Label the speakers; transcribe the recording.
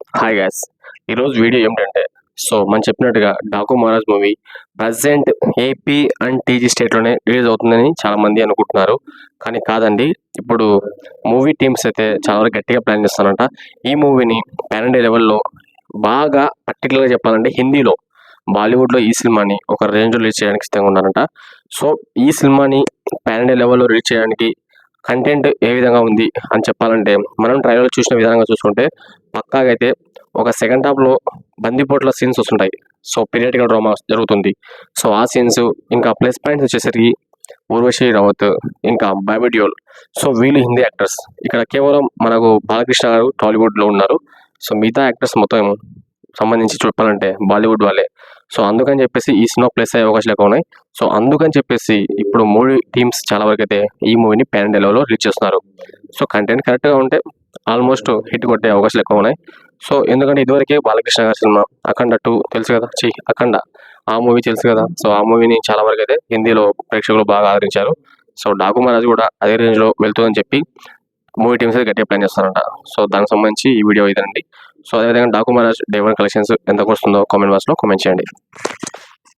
Speaker 1: Hi guys ఈరోజు video ఏమిటంటే so మనం చెప్పినట్టుగా Daaku Maharaaj movie present AP and TG స్టేట్లోనే release అవుతుందని చాలామంది అనుకుంటున్నారు. కానీ కాదండి ఇప్పుడు మూవీ టీమ్స్ అయితే చాలా గట్టిగా ప్లాన్ చేస్తారంట ఈ మూవీని పాన్ లెవెల్లో బాగా పర్టికులర్గా చెప్పాలంటే హిందీలో బాలీవుడ్లో ఈ సినిమాని ఒక రేంజ్లో రిలీజ్ చేయడానికి సిద్ధంగా ఉన్నారంట. సో ఈ సినిమాని పాన్ లెవెల్లో రిలీజ్ చేయడానికి కంటెంట్ ఏ విధంగా ఉంది అని చెప్పాలంటే మనం ట్రైలర్ చూసిన విధంగా చూసుకుంటే పక్కాగా అయితే ఒక సెకండ్ హాఫ్లో బందిపోట్ల సీన్స్ వస్తుంటాయి. సో పీరియడ్గా డ్రామా జరుగుతుంది. సో ఆ సీన్స్ ఇంకా ప్లస్ పాయింట్స్ వచ్చేసరికి ఊర్వశి రావత్ ఇంకా బాబిడియోల్ సో వీళ్ళు హిందీ యాక్టర్స్. ఇక్కడ కేవలం మనకు బాలకృష్ణ గారు టాలీవుడ్లో ఉన్నారు. సో మిగతా యాక్టర్స్ మొత్తం సంబంధించి చెప్పాలంటే బాలీవుడ్ వాళ్ళే. సో అందుకని చెప్పేసి ఈ సినిమా ప్లేస్ అయ్యే అవకాశాలు ఎక్కువ ఉన్నాయి. సో అందుకని చెప్పేసి ఇప్పుడు మూవీ టీమ్స్ చాలా వరకు అయితే ఈ మూవీని పాన్ లెవెల్లో రిలీజ్ చేస్తున్నారు. సో కంటెంట్ కరెక్ట్గా ఉంటే ఆల్మోస్ట్ హిట్ కొట్టే అవకాశాలు ఎక్కువ ఉన్నాయి. సో ఎందుకంటే ఇదివరకే బాలకృష్ణ గారి సినిమా అఖండ టూ తెలుసు కదా? చి అఖండ. ఆ మూవీ తెలుసు కదా? సో ఆ మూవీని చాలా వరకు అయితే హిందీలో ప్రేక్షకులు బాగా ఆదరించారు. సో డాకు మహారాజ్ కూడా అదే రేంజ్లో వెళ్తుందని చెప్పి మూవీ టీమ్స్ అయితే గట్టిగా ప్లాన్ చేస్తారంట. సో దానికి సంబంధించి ఈ వీడియో ఇదండి సో అదేవిధంగా Daaku Maharaaj day one collections ఎంత వస్తుందో కామెంట్ బాక్స్లో కామెంట్ చేయండి.